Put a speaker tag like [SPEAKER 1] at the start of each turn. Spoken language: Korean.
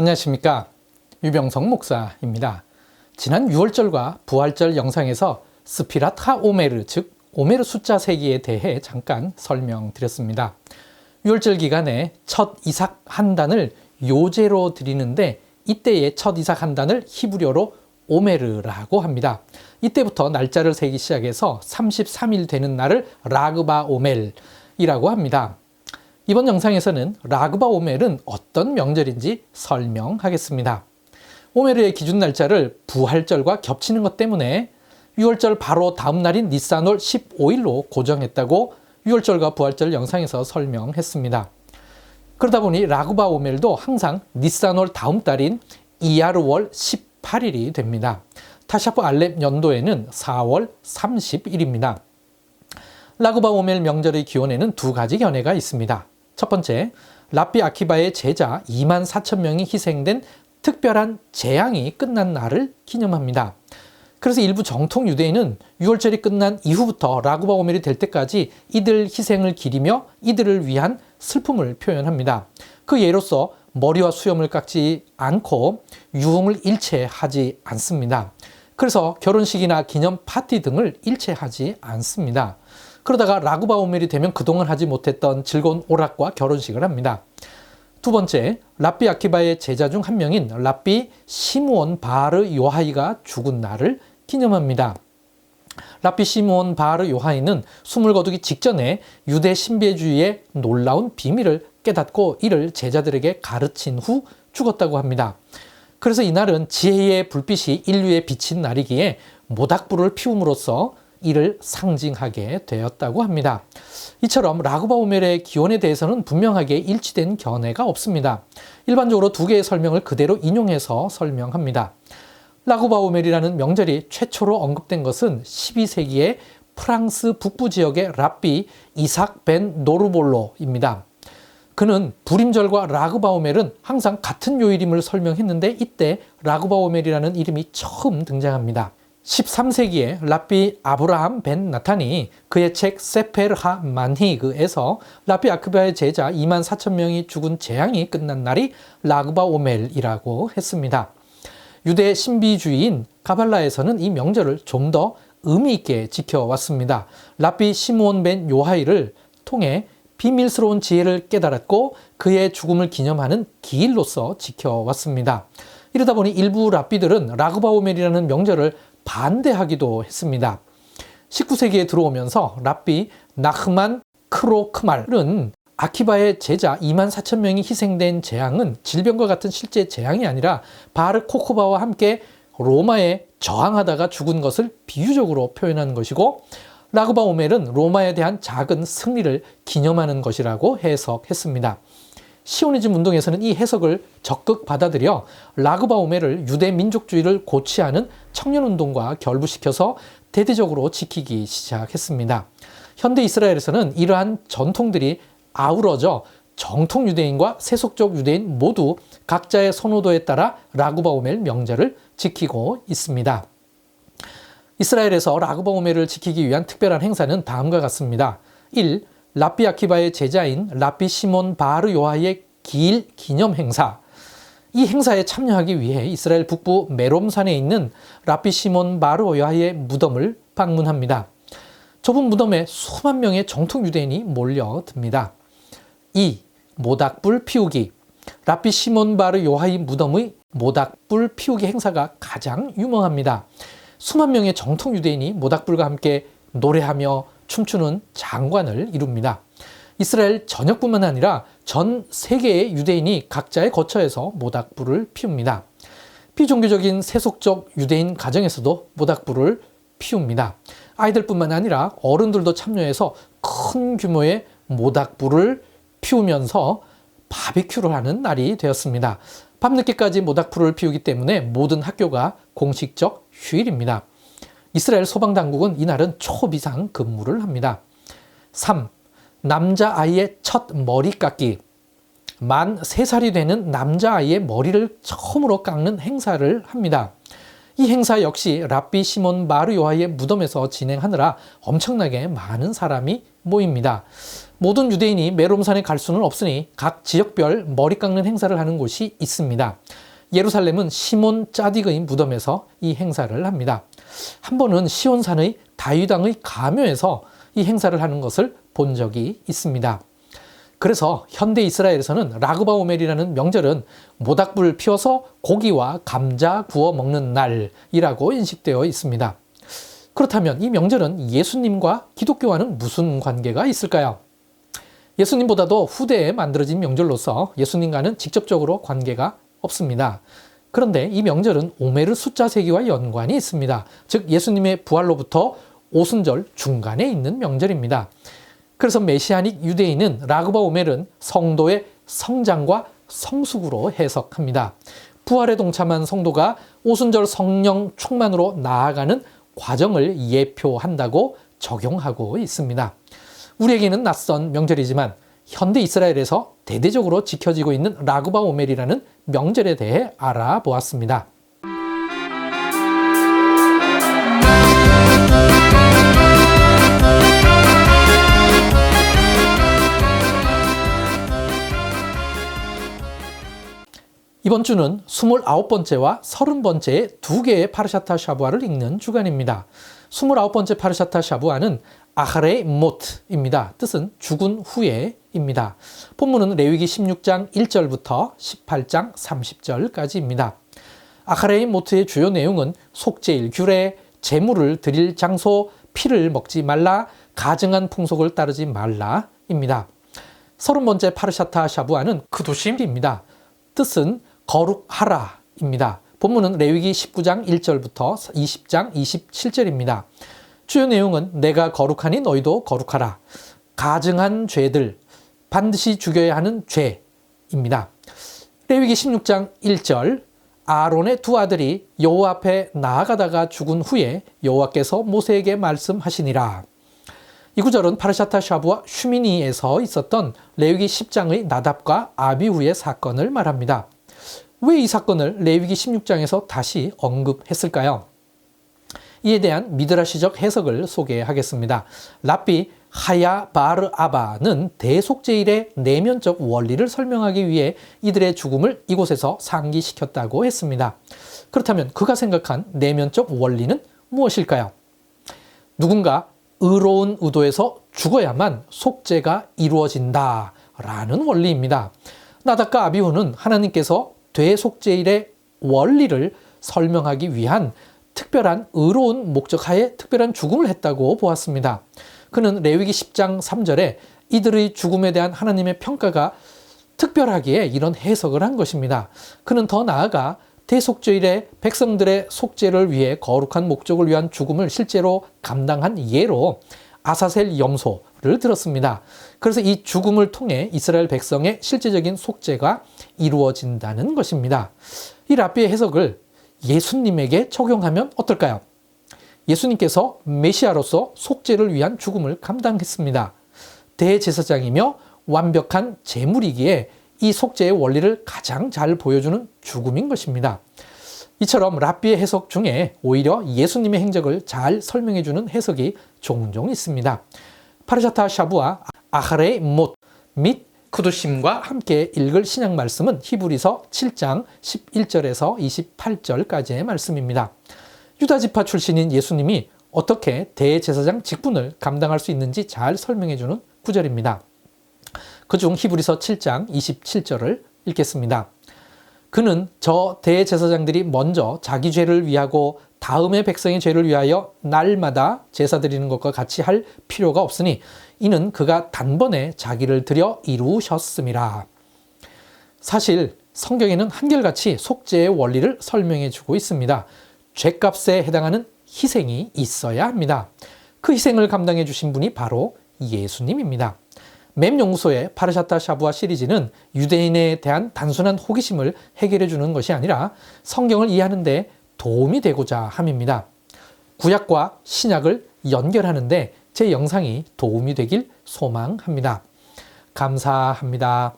[SPEAKER 1] 안녕하십니까. 유병성 목사입니다. 지난 6월절과 부활절 영상에서 스피라타 오메르, 즉, 오메르 숫자 세기에 대해 잠깐 설명드렸습니다. 6월절 기간에 첫 이삭 한 단을 요제로 드리는데 이때의 첫 이삭 한 단을 히브리어로 오메르라고 합니다. 이때부터 날짜를 세기 시작해서 33일 되는 날을 라그바 오멜이라고 합니다. 이번 영상에서는 라그바 오멜은 어떤 명절인지 설명하겠습니다. 오메르의 기준 날짜를 부활절과 겹치는 것 때문에 6월절 바로 다음 날인 니산월 15일로 고정했다고 6월절과 부활절 영상에서 설명했습니다. 그러다 보니 라그바 오멜도 항상 니산월 다음 달인 이야르월 18일이 됩니다. 타샤프 알렙 연도에는 4월 30일입니다. 라그바 오멜 명절의 기원에는 두 가지 견해가 있습니다. 첫 번째, 라비 아키바의 제자 2만 4천 명이 희생된 특별한 재앙이 끝난 날을 기념합니다. 그래서 일부 정통 유대인은 6월절이 끝난 이후부터 라구바 오멜이 될 때까지 이들 희생을 기리며 이들을 위한 슬픔을 표현합니다. 그 예로서 머리와 수염을 깎지 않고 유흥을 일체하지 않습니다. 그래서 결혼식이나 기념 파티 등을 일체하지 않습니다. 그러다가 라구바 오멜이 되면 그동안 하지 못했던 즐거운 오락과 결혼식을 합니다. 두 번째, 라비 아키바의 제자 중 한 명인 라비 시므온 바르 요하이가 죽은 날을 기념합니다. 라비 시므온 바르 요하이는 숨을 거두기 직전에 유대 신비주의의 놀라운 비밀을 깨닫고 이를 제자들에게 가르친 후 죽었다고 합니다. 그래서 이날은 지혜의 불빛이 인류에 비친 날이기에 모닥불을 피움으로써 이를 상징하게 되었다고 합니다. 이처럼 라그바 오멜의 기원에 대해서는 분명하게 일치된 견해가 없습니다. 일반적으로 두 개의 설명을 그대로 인용해서 설명합니다. 라그바 오멜이라는 명절이 최초로 언급된 것은 12세기에 프랑스 북부 지역의 랍비 이삭 벤 노르볼로입니다. 그는 불임절과 라그바오멜은 항상 같은 요일임을 설명했는데 이때 라그바오멜이라는 이름이 처음 등장합니다. 13세기에 라비 아브라함 벤 나탄이 그의 책 세페르하 만히그에서 라비 아크바의 제자 2만 4천 명이 죽은 재앙이 끝난 날이 라그바 오멜이라고 했습니다. 유대 신비주의인 가발라에서는 이 명절을 좀 더 의미 있게 지켜왔습니다. 라비 시므온 벤 요하이를 통해 비밀스러운 지혜를 깨달았고 그의 죽음을 기념하는 기일로서 지켜왔습니다. 이러다 보니 일부 랍비들은 라그바 오멜이라는 명절을 반대하기도 했습니다. 19세기에 들어오면서 랍비 나흐만 크로크말은 아키바의 제자 2만 4천 명이 희생된 재앙은 질병과 같은 실제 재앙이 아니라 바르 코코바와 함께 로마에 저항하다가 죽은 것을 비유적으로 표현한 것이고 라그바 오멜은 로마에 대한 작은 승리를 기념하는 것이라고 해석했습니다. 시오니즘 운동에서는 이 해석을 적극 받아들여 라그바 오멜을 유대 민족주의를 고취하는 청년 운동과 결부시켜서 대대적으로 지키기 시작했습니다. 현대 이스라엘에서는 이러한 전통들이 아우러져 정통 유대인과 세속적 유대인 모두 각자의 선호도에 따라 라구바 오멜 명절을 지키고 있습니다. 이스라엘에서 라구바 오멜을 지키기 위한 특별한 행사는 다음과 같습니다. 1. 라비 아키바의 제자인 라비 시몬 바르 요하의 기일 기념 행사. 이 행사에 참여하기 위해 이스라엘 북부 메롬산에 있는 라비 시몬 바르 요하의 무덤을 방문합니다. 좁은 무덤에 수만 명의 정통 유대인이 몰려듭니다. 2. 모닥불 피우기. 라비 시몬 바르 요하이 무덤의 모닥불 피우기 행사가 가장 유명합니다. 수만 명의 정통 유대인이 모닥불과 함께 노래하며 춤추는 장관을 이룹니다. 이스라엘 전역뿐만 아니라 전 세계의 유대인이 각자의 거처에서 모닥불을 피웁니다. 비종교적인 세속적 유대인 가정에서도 모닥불을 피웁니다. 아이들뿐만 아니라 어른들도 참여해서 큰 규모의 모닥불을 피우면서 바비큐를 하는 날이 되었습니다. 밤늦게까지 모닥불을 피우기 때문에 모든 학교가 공식적 휴일입니다. 이스라엘 소방당국은 이날은 초비상 근무를 합니다. 3. 남자아이의 첫 머리 깎기. 만 3살이 되는 남자아이의 머리를 처음으로 깎는 행사를 합니다. 이 행사 역시 랍비 시몬 마르요하의 무덤에서 진행하느라 엄청나게 많은 사람이 모입니다. 모든 유대인이 메롬산에 갈 수는 없으니 각 지역별 머리 깎는 행사를 하는 곳이 있습니다. 예루살렘은 시몬 짜딕의 무덤에서 이 행사를 합니다. 한 번은 시온산의 다윗왕의 가묘에서 이 행사를 하는 것을 본 적이 있습니다. 그래서 현대 이스라엘에서는 라그바 오멜이라는 명절은 모닥불 피워서 고기와 감자 구워 먹는 날이라고 인식되어 있습니다. 그렇다면 이 명절은 예수님과 기독교와는 무슨 관계가 있을까요? 예수님보다도 후대에 만들어진 명절로서 예수님과는 직접적으로 관계가 없습니다. 그런데 이 명절은 오메르 숫자 세기와 연관이 있습니다. 즉 예수님의 부활로부터 오순절 중간에 있는 명절입니다. 그래서 메시아닉 유대인은 라그바 오멜은 성도의 성장과 성숙으로 해석합니다. 부활에 동참한 성도가 오순절 성령 충만으로 나아가는 과정을 예표한다고 적용하고 있습니다. 우리에게는 낯선 명절이지만 현대 이스라엘에서 대대적으로 지켜지고 있는 라그바 오멜이라는 명절에 대해 알아보았습니다. 이번 주는 29번째와 30번째의 두 개의 파르샤타 샤부아를 읽는 주간입니다. 29번째 파르샤타 샤부아는 아하레 모트입니다. 뜻은 죽은 후에입니다. 본문은 레위기 16장 1절부터 18장 30절까지입니다. 아하레 모트의 주요 내용은 속죄일 규례, 재물을 드릴 장소, 피를 먹지 말라, 가증한 풍속을 따르지 말라입니다. 서른 번째 파르샤타 샤부아는 그도심입니다. 뜻은 거룩하라입니다. 본문은 레위기 19장 1절부터 20장 27절입니다. 주요 내용은 내가 거룩하니 너희도 거룩하라. 가증한 죄들, 반드시 죽여야 하는 죄입니다. 레위기 16장 1절 아론의 두 아들이 여호와 앞에 나아가다가 죽은 후에 여호와께서 모세에게 말씀하시니라. 이 구절은 파르샤타 샤브와 슈미니에서 있었던 레위기 10장의 나답과 아비후의 사건을 말합니다. 왜 이 사건을 레위기 16장에서 다시 언급했을까요? 이에 대한 미드라시적 해석을 소개하겠습니다. 랍비 하야 바르 아바는 대속제일의 내면적 원리를 설명하기 위해 이들의 죽음을 이곳에서 상기시켰다고 했습니다. 그렇다면 그가 생각한 내면적 원리는 무엇일까요? 누군가 의로운 의도에서 죽어야만 속죄가 이루어진다 라는 원리입니다. 나닥과 아비후는 하나님께서 대속죄일의 원리를 설명하기 위한 특별한 의로운 목적 하에 특별한 죽음을 했다고 보았습니다. 그는 레위기 10장 3절에 이들의 죽음에 대한 하나님의 평가가 특별하기에 이런 해석을 한 것입니다. 그는 더 나아가 대속죄일에 백성들의 속죄를 위해 거룩한 목적을 위한 죽음을 실제로 감당한 예로 아사셀 염소를 들었습니다. 그래서 이 죽음을 통해 이스라엘 백성의 실제적인 속죄가 이루어진다는 것입니다. 이 라비의 해석을 예수님에게 적용하면 어떨까요? 예수님께서 메시아로서 속죄를 위한 죽음을 감당했습니다. 대제사장이며 완벽한 제물이기에 이 속죄의 원리를 가장 잘 보여주는 죽음인 것입니다. 이처럼 랍비의 해석 중에 오히려 예수님의 행적을 잘 설명해주는 해석이 종종 있습니다. 파르샤타 샤부와 아하레 못 및 크두심과 함께 읽을 신약 말씀은 히브리서 7장 11절에서 28절까지의 말씀입니다. 유다 지파 출신인 예수님이 어떻게 대제사장 직분을 감당할 수 있는지 잘 설명해 주는 구절입니다. 그중 히브리서 7장 27절을 읽겠습니다. 그는 저 대제사장들이 먼저 자기 죄를 위하고 다음에 백성의 죄를 위하여 날마다 제사 드리는 것과 같이 할 필요가 없으니 이는 그가 단번에 자기를 들여 이루셨음이라. 사실 성경에는 한결같이 속죄의 원리를 설명해 주고 있습니다. 죄값에 해당하는 희생이 있어야 합니다. 그 희생을 감당해 주신 분이 바로 예수님입니다. 맵용소의 파르샤타 샤부아 시리즈는 유대인에 대한 단순한 호기심을 해결해 주는 것이 아니라 성경을 이해하는데 도움이 되고자 함입니다. 구약과 신약을 연결하는데 제 영상이 도움이 되길 소망합니다. 감사합니다.